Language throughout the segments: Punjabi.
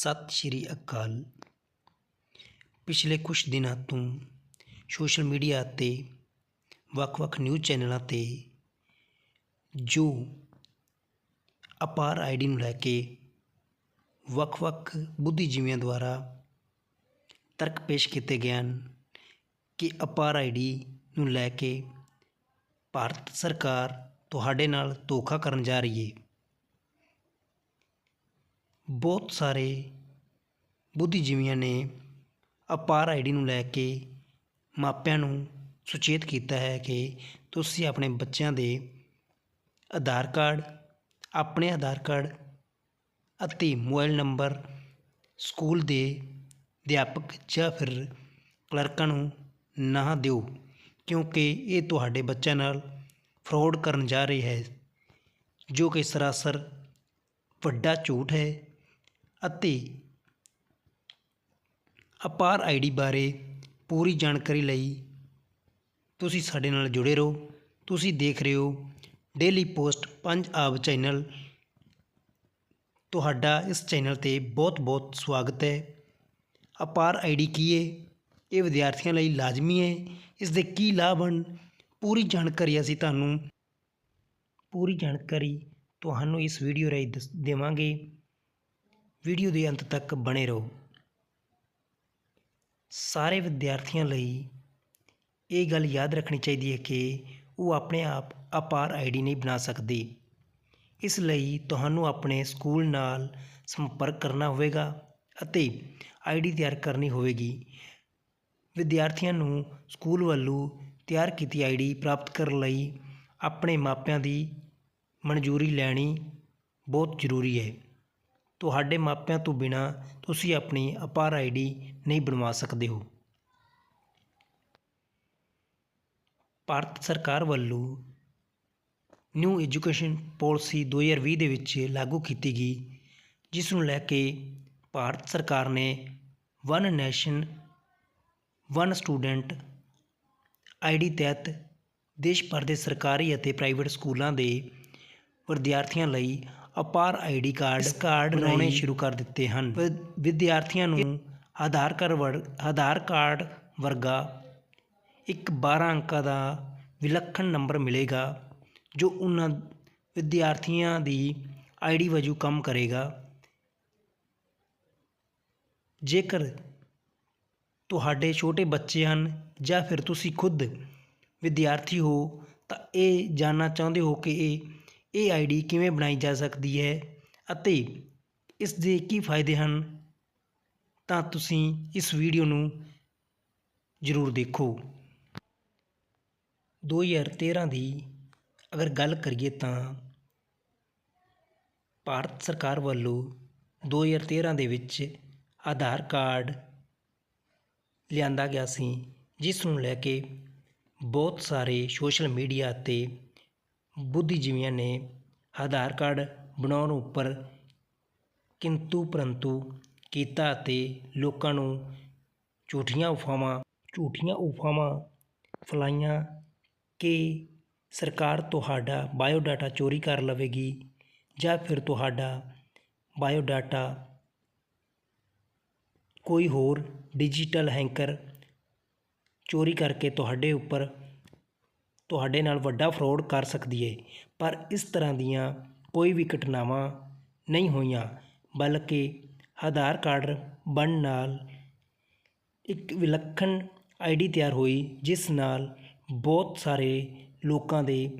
ਸਤਿ ਸ਼੍ਰੀ ਅਕਾਲ। ਪਿਛਲੇ ਕੁਝ ਦਿਨਾਂ ਤੋਂ ਸੋਸ਼ਲ ਮੀਡੀਆ 'ਤੇ ਵੱਖ-ਵੱਖ ਨਿਊਜ਼ ਚੈਨਲਾਂ 'ਤੇ ਜੋ ਅਪਾਰ ਆਈਡੀ ਨੂੰ ਲੈ ਕੇ ਵੱਖ-ਵੱਖ ਬੁੱਧੀਜੀਵੀਆਂ ਦੁਆਰਾ ਤਰਕ ਪੇਸ਼ ਕੀਤੇ ਗਏ ਹਨ ਕਿ ਅਪਾਰ ਆਈਡੀ ਨੂੰ ਲੈ ਕੇ ਭਾਰਤ ਸਰਕਾਰ ਤੁਹਾਡੇ ਨਾਲ ਧੋਖਾ ਕਰਨ ਜਾ ਰਹੀ ਹੈ ਬਹੁਤ ਸਾਰੇ ਬੁੱਧੀਜੀਵੀਆਂ ਨੇ ਅਪਾਰ ਆਈਡੀ ਨੂੰ ਲੈ ਕੇ ਮਾਪਿਆਂ ਨੂੰ ਸੁਚੇਤ ਕੀਤਾ ਹੈ ਕਿ ਤੁਸੀਂ ਆਪਣੇ ਬੱਚਿਆਂ ਦੇ ਆਧਾਰ ਕਾਰਡ, ਆਪਣੇ ਆਧਾਰ ਕਾਰਡ ਅਤੇ ਮੋਬਾਈਲ ਨੰਬਰ ਸਕੂਲ ਦੇ ਅਧਿਆਪਕ ਜਾਂ ਫਿਰ ਕਲਰਕਾਂ ਨੂੰ ਨਾ ਦਿਓ, ਕਿਉਂਕਿ ਇਹ ਤੁਹਾਡੇ ਬੱਚਿਆਂ ਨਾਲ ਫਰਾਡ ਕਰਨ ਜਾ ਰਹੀ ਹੈ, ਜੋ ਕਿ ਸਰਾਸਰ ਵੱਡਾ ਝੂਠ ਹੈ। ਅਤੇ ਅਪਾਰ ਆਈਡੀ ਬਾਰੇ ਪੂਰੀ ਜਾਣਕਾਰੀ ਲਈ ਤੁਸੀਂ ਸਾਡੇ ਨਾਲ ਜੁੜੇ ਰਹੋ, ਤੁਸੀਂ ਦੇਖ ਰਹੇ ਹੋ ਡੇਲੀ ਪੋਸਟ ਪੰਜ ਆਬ ਚੈਨਲ। ਤੁਹਾਡਾ ਇਸ ਚੈਨਲ ਤੇ ਬਹੁਤ-ਬਹੁਤ ਸਵਾਗਤ ਹੈ। ਅਪਾਰ ਆਈਡੀ ਕੀ ਹੈ ਇਹ ਵਿਦਿਆਰਥੀਆਂ ਲਈ ਲਾਜ਼ਮੀ ਹੈ ਇਸ ਦੇ ਕੀ ਲਾਭ ਹਨ? ਪੂਰੀ ਜਾਣਕਾਰੀ ਅਸੀਂ ਤੁਹਾਨੂੰ, ਪੂਰੀ ਜਾਣਕਾਰੀ ਤੁਹਾਨੂੰ ਇਸ ਵੀਡੀਓ ਰਾਹੀਂ ਦੱਸ, ਦੇਵਾਂਗੇ। ਵੀਡੀਓ ਦੇ ਅੰਤ ਤੱਕ ਬਣੇ ਰਹੋ। ਸਾਰੇ ਵਿਦਿਆਰਥੀਆਂ ਲਈ ਇਹ ਗੱਲ ਯਾਦ ਰੱਖਣੀ ਚਾਹੀਦੀ ਹੈ ਕਿ ਉਹ ਆਪਣੇ ਆਪ ਅਪਾਰ ਆਈਡੀ ਨਹੀਂ ਬਣਾ ਸਕਦੇ। ਇਸ ਲਈ ਤੁਹਾਨੂੰ ਆਪਣੇ ਸਕੂਲ ਨਾਲ ਸੰਪਰਕ ਕਰਨਾ ਹੋਵੇਗਾ ਅਤੇ ਆਈਡੀ ਤਿਆਰ ਕਰਨੀ ਹੋਵੇਗੀ। ਵਿਦਿਆਰਥੀਆਂ ਨੂੰ ਸਕੂਲ ਵੱਲੋਂ ਤਿਆਰ ਕੀਤੀ ਆਈਡੀ ਪ੍ਰਾਪਤ ਕਰਨ ਲਈ ਆਪਣੇ ਮਾਪਿਆਂ ਦੀ ਮਨਜ਼ੂਰੀ ਲੈਣੀ ਬਹੁਤ ਜ਼ਰੂਰੀ ਹੈ। ਤੁਹਾਡੇ ਮਾਪਿਆਂ ਤੋਂ ਬਿਨਾਂ ਤੁਸੀਂ ਆਪਣੀ ਅਪਾਰ ਆਈਡੀ ਨਹੀਂ ਬਣਵਾ ਸਕਦੇ ਹੋ। ਭਾਰਤ ਸਰਕਾਰ ਵੱਲੋਂ ਨਿਊ ਐਜੂਕੇਸ਼ਨ ਪਾਲਿਸੀ 2020 ਦੇ ਵਿੱਚ ਲਾਗੂ ਕੀਤੀ ਗਈ, ਜਿਸ ਨੂੰ ਲੈ ਕੇ ਭਾਰਤ ਸਰਕਾਰ ਨੇ one nation, one student ID ਤਹਿਤ ਦੇਸ਼ ਭਰ ਦੇ ਸਰਕਾਰੀ ਅਤੇ ਪ੍ਰਾਈਵੇਟ ਸਕੂਲਾਂ ਦੇ ਵਿਦਿਆਰਥੀਆਂ ਲਈ ਅਪਾਰ ਆਈਡੀ ਕਾਰਡ ਕਾਰਡ ਬਣਾਉਣੇ ਸ਼ੁਰੂ ਕਰ ਦਿੱਤੇ ਹਨ। ਵਿਦਿਆਰਥੀਆਂ ਨੂੰ ਆਧਾਰ ਕਾਰਡ ਆਧਾਰ ਕਾਰਡ ਵਰਗਾ ਇੱਕ 12 ਅੰਕਾਂ ਦਾ ਵਿਲੱਖਣ ਨੰਬਰ ਮਿਲੇਗਾ ਜੋ ਉਹਨਾਂ ਵਿਦਿਆਰਥੀਆਂ ਦੀ ਆਈਡੀ ਵਜੋਂ ਕੰਮ ਕਰੇਗਾ। ਜੇਕਰ ਤੁਹਾਡੇ ਛੋਟੇ ਬੱਚੇ ਹਨ ਜਾਂ ਫਿਰ ਤੁਸੀਂ ਖੁਦ ਵਿਦਿਆਰਥੀ ਹੋ ਤਾਂ ਇਹ ਜਾਣਨਾ ਚਾਹੁੰਦੇ ਹੋ ਕਿ ਇਹ ਇਹ ਆਈਡੀ ਕਿਵੇਂ ਬਣਾਈ ਜਾ ਸਕਦੀ ਹੈ ਅਤੇ ਇਸ ਦੇ ਕੀ ਫਾਇਦੇ ਹਨ, ਤਾਂ ਤੁਸੀਂ ਇਸ ਵੀਡੀਓ ਨੂੰ ਜ਼ਰੂਰ ਦੇਖੋ। 2013 ਦੀ ਅਗਰ ਗੱਲ ਕਰੀਏ ਤਾਂ ਭਾਰਤ ਸਰਕਾਰ ਵੱਲੋਂ 2013 ਦੇ ਵਿੱਚ ਆਧਾਰ ਕਾਰਡ ਲਿਆਂਦਾ ਗਿਆ ਸੀ, ਜਿਸ ਨੂੰ ਲੈ ਕੇ ਬਹੁਤ ਸਾਰੇ ਸੋਸ਼ਲ ਮੀਡੀਆ ਅਤੇ ਬੁੱਧੀਜੀਵੀਆਂ ਨੇ ਆਧਾਰ ਕਾਰਡ ਬਣਾਉਣ ਉੱਪਰ ਕਿੰਤੂ ਪਰੰਤੂ ਕੀਤਾ ਅਤੇ ਲੋਕਾਂ ਨੂੰ ਝੂਠੀਆਂ ਅਫਵਾਹਾਂ ਝੂਠੀਆਂ ਅਫਵਾਹਾਂ ਫੈਲਾਈਆਂ ਕਿ ਸਰਕਾਰ ਤੁਹਾਡਾ ਬਾਇਓਡਾਟਾ ਚੋਰੀ ਕਰ ਲਵੇਗੀ ਜਾਂ ਫਿਰ ਤੁਹਾਡਾ ਬਾਇਓਡਾਟਾ ਕੋਈ ਹੋਰ ਡਿਜੀਟਲ ਹੈਂਕਰ ਚੋਰੀ ਕਰਕੇ ਤੁਹਾਡੇ ਉੱਪਰ ਤੁਹਾਡੇ ਨਾਲ ਵੱਡਾ ਫਰੋਡ ਕਰ ਸਕਦੀ ਹੈ ਪਰ ਇਸ ਤਰ੍ਹਾਂ ਦੀਆਂ ਕੋਈ ਵੀ ਘਟਨਾਵਾਂ ਨਹੀਂ ਹੋਈਆਂ, ਬਲਕਿ ਆਧਾਰ ਕਾਰਡ ਬਣਨ ਨਾਲ ਇੱਕ ਵਿਲੱਖਣ ਆਈਡੀ ਤਿਆਰ ਹੋਈ, ਜਿਸ ਨਾਲ ਬਹੁਤ ਸਾਰੇ ਲੋਕਾਂ ਦੇ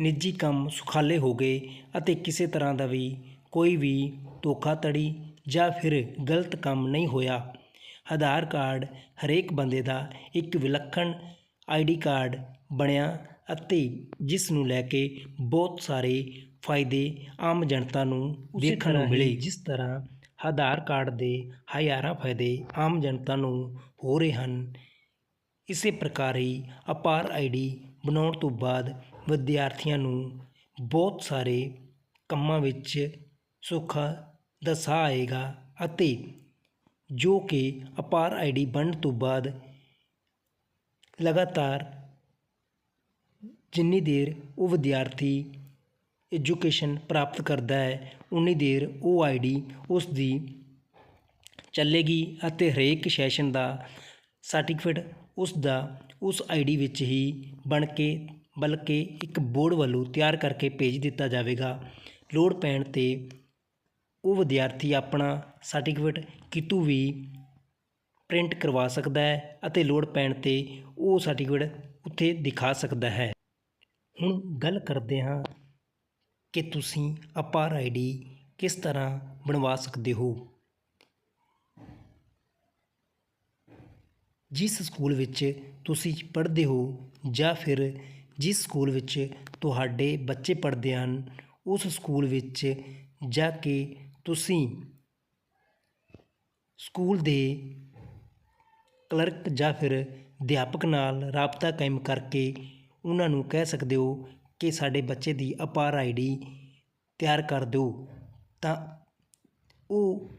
ਨਿੱਜੀ ਕੰਮ ਸੁਖਾਲੇ ਹੋ ਗਏ ਅਤੇ ਕਿਸੇ ਤਰ੍ਹਾਂ ਦਾ ਵੀ ਕੋਈ ਵੀ ਧੋਖਾਧੜੀ ਜਾਂ ਫਿਰ ਗਲਤ ਕੰਮ ਨਹੀਂ ਹੋਇਆ। ਆਧਾਰ ਕਾਰਡ ਹਰੇਕ ਬੰਦੇ ਦਾ ਇੱਕ ਵਿਲੱਖਣ ਆਈਡੀ ਕਾਰਡ ਬਣਿਆ ਅਤੇ ਜਿਸ ਨੂੰ ਲੈ ਕੇ ਬਹੁਤ ਸਾਰੇ ਫਾਇਦੇ ਆਮ ਜਨਤਾ ਨੂੰ ਦੇਖਣ ਨੂੰ ਮਿਲੇ। ਜਿਸ ਤਰ੍ਹਾਂ ਆਧਾਰ ਕਾਰਡ ਦੇ ਹਜ਼ਾਰਾਂ ਫਾਇਦੇ ਆਮ ਜਨਤਾ ਨੂੰ ਹੋ ਰਹੇ ਹਨ ਇਸੇ ਪ੍ਰਕਾਰ ਹੀ ਅਪਾਰ ਆਈਡੀ ਬਣਾਉਣ ਤੋਂ ਬਾਅਦ ਵਿਦਿਆਰਥੀਆਂ ਨੂੰ ਬਹੁਤ ਸਾਰੇ ਕੰਮਾਂ ਵਿੱਚ ਸੁੱਖ ਦਾ ਸਾਹ ਆਏਗਾ ਅਤੇ ਜੋ ਕਿ ਅਪਾਰ ਆਈਡੀ ਬਣਨ ਤੋਂ ਬਾਅਦ ਲਗਾਤਾਰ ਜਿੰਨੀ ਦੇਰ ਉਹ ਵਿਦਿਆਰਥੀ ਐਜੂਕੇਸ਼ਨ ਪ੍ਰਾਪਤ ਕਰਦਾ ਹੈ, ਉਨੀ ਦੇਰ ਉਹ ਆਈਡੀ ਉਸ ਦੀ ਚੱਲੇਗੀ ਅਤੇ ਹਰੇਕ ਸੈਸ਼ਨ ਦਾ ਸਰਟੀਫਿਕੇਟ ਉਸ ਦਾ ਉਸ ਆਈਡੀ ਵਿੱਚ ਹੀ ਬਣ ਕੇ, ਬਲਕਿ ਇੱਕ ਬੋਰਡ ਵੱਲੋਂ ਤਿਆਰ ਕਰਕੇ ਭੇਜ ਦਿੱਤਾ ਜਾਵੇਗਾ। ਲੋੜ ਪੈਣ 'ਤੇ ਉਹ ਵਿਦਿਆਰਥੀ ਆਪਣਾ ਸਰਟੀਫਿਕੇਟ ਕਿਤੋਂ ਵੀ ਪ੍ਰਿੰਟ ਕਰਵਾ ਸਕਦਾ ਹੈ ਅਤੇ ਲੋੜ ਪੈਣ 'ਤੇ ਉਹ ਸਰਟੀਫਿਕੇਟ ਉੱਥੇ ਦਿਖਾ ਸਕਦਾ ਹੈ। ਹੁਣ ਗੱਲ ਕਰਦੇ ਹਾਂ ਕਿ ਤੁਸੀਂ ਅਪਾਰ ਆਈਡੀ ਕਿਸ ਤਰ੍ਹਾਂ ਬਣਵਾ ਸਕਦੇ ਹੋ। ਜਿਸ ਸਕੂਲ ਵਿੱਚ ਤੁਸੀਂ ਪੜ੍ਹਦੇ ਹੋ ਜਾਂ ਫਿਰ ਜਿਸ ਸਕੂਲ ਵਿੱਚ ਤੁਹਾਡੇ ਬੱਚੇ ਪੜ੍ਹਦੇ ਹਨ, ਉਸ ਸਕੂਲ ਵਿੱਚ ਜਾ ਕੇ ਤੁਸੀਂ ਸਕੂਲ ਦੇ ਕਲਰਕ ਜਾਂ ਫਿਰ ਅਧਿਆਪਕ ਨਾਲ ਰਾਬਤਾ ਕਾਇਮ ਕਰਕੇ ਉਹਨਾਂ ਨੂੰ ਕਹਿ ਸਕਦੇ ਹੋ ਕਿ ਸਾਡੇ ਬੱਚੇ ਦੀ ਅਪਾਰ ਆਈ ਡੀ ਤਿਆਰ ਕਰ ਦਿਓ। ਤਾਂ ਉਹ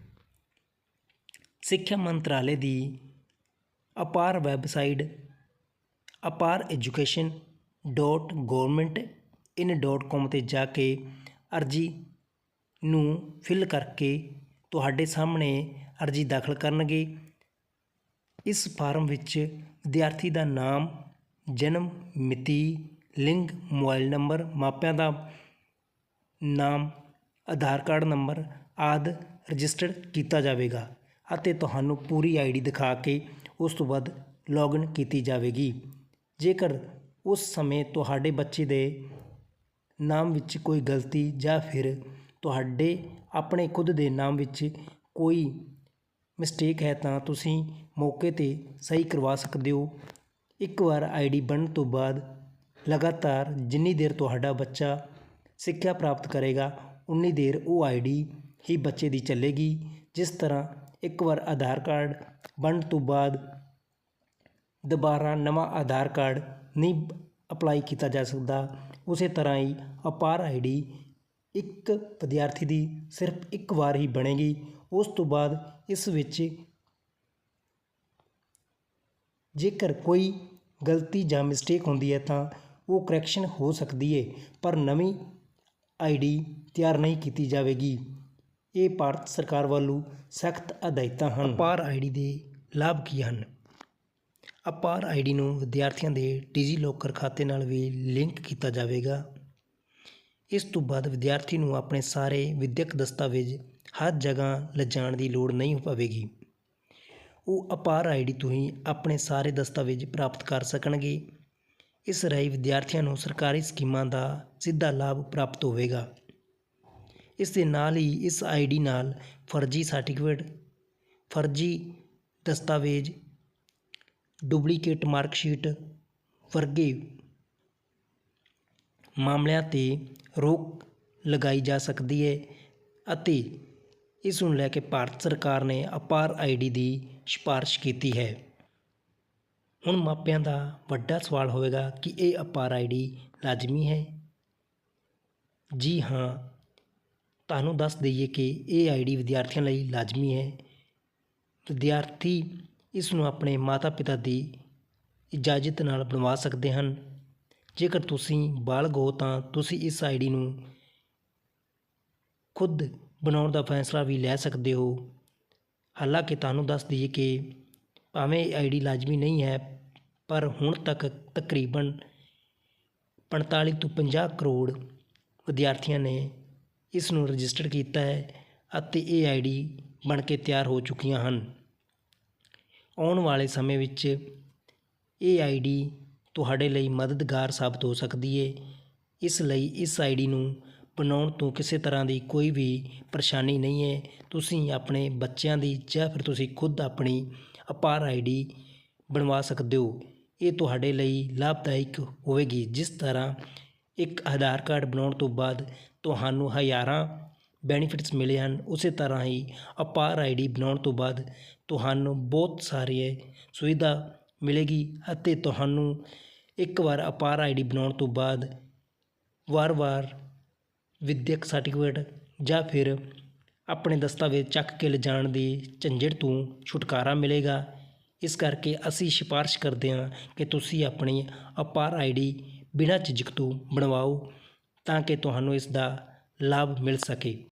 ਸਿੱਖਿਆ ਮੰਤਰਾਲੇ ਦੀ APAAR website APAAR education dot government in dot com 'ਤੇ ਜਾ ਕੇ ਅਰਜੀ ਨੂੰ ਫਿਲ ਕਰਕੇ ਤੁਹਾਡੇ ਸਾਹਮਣੇ ਅਰਜੀ ਦਾਖਲ ਕਰਨਗੇ। ਇਸ ਫਾਰਮ ਵਿੱਚ ਵਿਦਿਆਰਥੀ ਦਾ ਨਾਮ, ਜਨਮ, ਮਿਤੀ, ਲਿੰਗ, ਮੋਬਾਈਲ ਨੰਬਰ, ਮਾਪਿਆਂ ਦਾ ਨਾਮ, ਆਧਾਰ ਕਾਰਡ ਨੰਬਰ ਆਦਿ ਰਜਿਸਟਰ ਕੀਤਾ ਜਾਵੇਗਾ ਅਤੇ ਤੁਹਾਨੂੰ ਪੂਰੀ ਆਈਡੀ ਦਿਖਾ ਕੇ ਉਸ ਤੋਂ ਬਾਅਦ ਲੌਗਇਨ ਕੀਤੀ ਜਾਵੇਗੀ। ਜੇਕਰ ਉਸ ਸਮੇਂ ਤੁਹਾਡੇ ਬੱਚੇ ਦੇ ਨਾਮ ਵਿੱਚ ਕੋਈ ਗਲਤੀ ਜਾਂ ਫਿਰ ਤੁਹਾਡੇ ਆਪਣੇ ਖੁਦ ਦੇ ਨਾਮ ਵਿੱਚ ਕੋਈ ਮਿਸਟੇਕ ਹੈ ਤਾਂ ਤੁਸੀਂ ਮੌਕੇ 'ਤੇ ਸਹੀ ਕਰਵਾ ਸਕਦੇ ਹੋ। ਇੱਕ ਵਾਰ ਆਈ ਡੀ ਬਣਨ ਤੋਂ ਬਾਅਦ ਲਗਾਤਾਰ ਜਿੰਨੀ ਦੇਰ ਤੁਹਾਡਾ ਬੱਚਾ ਸਿੱਖਿਆ ਪ੍ਰਾਪਤ ਕਰੇਗਾ, ਉਨੀ ਦੇਰ ਉਹ ਆਈ ਡੀ ਹੀ ਬੱਚੇ ਦੀ ਚੱਲੇਗੀ। ਜਿਸ ਤਰ੍ਹਾਂ ਇੱਕ ਵਾਰ ਆਧਾਰ ਕਾਰਡ ਬਣਨ ਤੋਂ ਬਾਅਦ ਦੁਬਾਰਾ ਨਵਾਂ ਆਧਾਰ ਕਾਰਡ ਨਹੀਂ ਅਪਲਾਈ ਕੀਤਾ ਜਾ ਸਕਦਾ, ਉਸੇ ਤਰ੍ਹਾਂ ਹੀ ਅਪਾਰ ਆਈ ਡੀ ਇੱਕ ਵਿਦਿਆਰਥੀ ਦੀ ਸਿਰਫ ਇੱਕ ਵਾਰ ਹੀ ਬਣੇਗੀ। ਉਸ ਤੋਂ ਬਾਅਦ ਇਸ ਵਿੱਚ ਜੇਕਰ ਕੋਈ ਗਲਤੀ ਜਾਂ ਮਿਸਟੇਕ ਹੁੰਦੀ ਹੈ ਤਾਂ ਉਹ ਕਰੈਕਸ਼ਨ ਹੋ ਸਕਦੀ ਹੈ ਪਰ ਨਵੀਂ ਆਈਡੀ ਤਿਆਰ ਨਹੀਂ ਕੀਤੀ ਜਾਵੇਗੀ। ਇਹ ਭਾਰਤ ਸਰਕਾਰ ਵੱਲੋਂ ਸਖਤ ਹਦਾਇਤਾਂ ਹਨ। ਅਪਾਰ ਆਈਡੀ ਦੇ ਲਾਭ ਕੀ ਹਨ? ਅਪਾਰ ਆਈਡੀ ਨੂੰ ਵਿਦਿਆਰਥੀਆਂ ਦੇ ਡਿਜੀ ਲੋਕਰ ਖਾਤੇ ਨਾਲ ਵੀ ਲਿੰਕ ਕੀਤਾ ਜਾਵੇਗਾ। ਇਸ ਤੋਂ ਬਾਅਦ ਵਿਦਿਆਰਥੀ ਨੂੰ ਆਪਣੇ ਸਾਰੇ ਵਿਦਿਅਕ ਦਸਤਾਵੇਜ਼ ਹਰ ਜਗ੍ਹਾ ਲਿਜਾਣ ਦੀ ਲੋੜ ਨਹੀਂ ਪਵੇਗੀ। ਉਹ ਅਪਾਰ ਆਈਡੀ ਤੋਂ ਹੀ ਆਪਣੇ ਸਾਰੇ ਦਸਤਾਵੇਜ਼ ਪ੍ਰਾਪਤ ਕਰ ਸਕਣਗੇ। ਇਸ ਰਾਹੀਂ ਵਿਦਿਆਰਥੀਆਂ ਨੂੰ ਸਰਕਾਰੀ ਸਕੀਮਾਂ ਦਾ ਸਿੱਧਾ ਲਾਭ ਪ੍ਰਾਪਤ ਹੋਵੇਗਾ। ਇਸ ਦੇ ਨਾਲ ਹੀ ਇਸ ਆਈਡੀ ਨਾਲ ਫਰਜ਼ੀ ਸਰਟੀਫਿਕੇਟ, ਫਰਜ਼ੀ ਦਸਤਾਵੇਜ਼, ਡੁਪਲੀਕੇਟ ਮਾਰਕਸ਼ੀਟ ਵਰਗੇ ਮਾਮਲਿਆਂ ਤੇ ਰੋਕ ਲਗਾਈ ਜਾ ਸਕਦੀ ਹੈ ਅਤੇ ਇਸ ਨੂੰ ਲੈ ਕੇ ਭਾਰਤ ਸਰਕਾਰ ਨੇ ਅਪਾਰ ਆਈਡੀ ਦੀ ਸਿਫਾਰਸ਼ ਕੀਤੀ ਹੈ। ਹੁਣ ਮਾਪਿਆਂ ਦਾ ਵੱਡਾ ਸਵਾਲ ਹੋਵੇਗਾ ਕਿ ਇਹ ਅਪਾਰ ਆਈਡੀ ਲਾਜ਼ਮੀ ਹੈ? ਜੀ ਹਾਂ, ਤੁਹਾਨੂੰ ਦੱਸ ਦਈਏ ਕਿ ਇਹ ਆਈਡੀ ਵਿਦਿਆਰਥੀਆਂ ਲਈ ਲਾਜ਼ਮੀ ਹੈ। ਵਿਦਿਆਰਥੀ ਇਸ ਨੂੰ ਆਪਣੇ ਮਾਤਾ-ਪਿਤਾ ਦੀ ਇਜਾਜ਼ਤ ਨਾਲ ਬਣਵਾ ਸਕਦੇ ਹਨ। ਜੇਕਰ ਤੁਸੀਂ ਬਾਲਗ ਹੋ ਤਾਂ ਤੁਸੀਂ ਇਸ ਆਈਡੀ ਨੂੰ ਖੁਦ ਬਣਾਉਣ ਦਾ ਫੈਸਲਾ ਵੀ ਲੈ ਸਕਦੇ ਹੋ। ਹਾਲਾਂਕਿ ਤੁਹਾਨੂੰ ਦੱਸ ਦਈਏ ਕਿ ਭਾਵੇਂ ਇਹ ਆਈਡੀ ਲਾਜ਼ਮੀ ਨਹੀਂ ਹੈ, ਪਰ ਹੁਣ ਤੱਕ ਤਕਰੀਬਨ 45 ਤੋਂ 50 ਕਰੋੜ ਵਿਦਿਆਰਥੀਆਂ ਨੇ ਇਸ ਨੂੰ ਰਜਿਸਟਰ ਕੀਤਾ ਹੈ ਅਤੇ ਇਹ ਆਈਡੀ ਬਣ ਕੇ ਤਿਆਰ ਹੋ ਚੁੱਕੀਆਂ ਹਨ। ਆਉਣ ਵਾਲੇ ਸਮੇਂ ਵਿੱਚ ਇਹ ਆਈਡੀ ਤੁਹਾਡੇ ਲਈ ਮਦਦਗਾਰ ਸਾਬਤ ਹੋ ਸਕਦੀ ਹੈ। ਇਸ ਲਈ ਇਸ ਆਈਡੀ ਨੂੰ ਬਣਾਉਣ ਤੋਂ ਕਿਸੇ ਤਰ੍ਹਾਂ ਦੀ ਕੋਈ ਵੀ ਪਰੇਸ਼ਾਨੀ ਨਹੀਂ ਹੈ। ਤੁਸੀਂ ਆਪਣੇ ਬੱਚਿਆਂ ਦੀ ਜਾਂ ਫਿਰ ਤੁਸੀਂ ਖੁਦ ਆਪਣੀ ਅਪਾਰ ਆਈਡੀ ਬਣਵਾ ਸਕਦੇ ਹੋ। ਇਹ ਤੁਹਾਡੇ ਲਈ ਲਾਭਦਾਇਕ ਹੋਵੇਗੀ। ਜਿਸ ਤਰ੍ਹਾਂ ਇੱਕ ਆਧਾਰ ਕਾਰਡ ਬਣਾਉਣ ਤੋਂ ਬਾਅਦ ਤੁਹਾਨੂੰ ਹਜ਼ਾਰਾਂ ਬੈਨੀਫਿਟਸ ਮਿਲੇ ਹਨ, ਉਸੇ ਤਰ੍ਹਾਂ ਹੀ ਅਪਾਰ ਆਈਡੀ ਬਣਾਉਣ ਤੋਂ ਬਾਅਦ ਤੁਹਾਨੂੰ ਬਹੁਤ ਸਾਰੀ ਸੁਵਿਧਾ ਮਿਲੇਗੀ ਅਤੇ ਤੁਹਾਨੂੰ ਇੱਕ ਵਾਰ ਅਪਾਰ ਆਈਡੀ ਬਣਾਉਣ ਤੋਂ ਬਾਅਦ ਵਾਰ-ਵਾਰ ਵਿੱਦਿਅਕ ਸਰਟੀਫਿਕੇਟ ਜਾਂ ਫਿਰ ਆਪਣੇ ਦਸਤਾਵੇਜ਼ ਚੱਕ ਕੇ ਲਿਜਾਣ ਦੀ ਝੰਜਟ ਤੋਂ ਛੁਟਕਾਰਾ ਮਿਲੇਗਾ। ਇਸ ਕਰਕੇ ਅਸੀਂ ਸਿਫਾਰਿਸ਼ ਕਰਦੇ ਹਾਂ ਕਿ ਤੁਸੀਂ ਆਪਣੀ ਅਪਾਰ ਆਈਡੀ ਬਿਨਾਂ ਝਿਜਕ ਤੋਂ ਬਣਵਾਓ ਤਾਂ ਕਿ ਤੁਹਾਨੂੰ ਇਸ ਦਾ ਲਾਭ ਮਿਲ ਸਕੇ।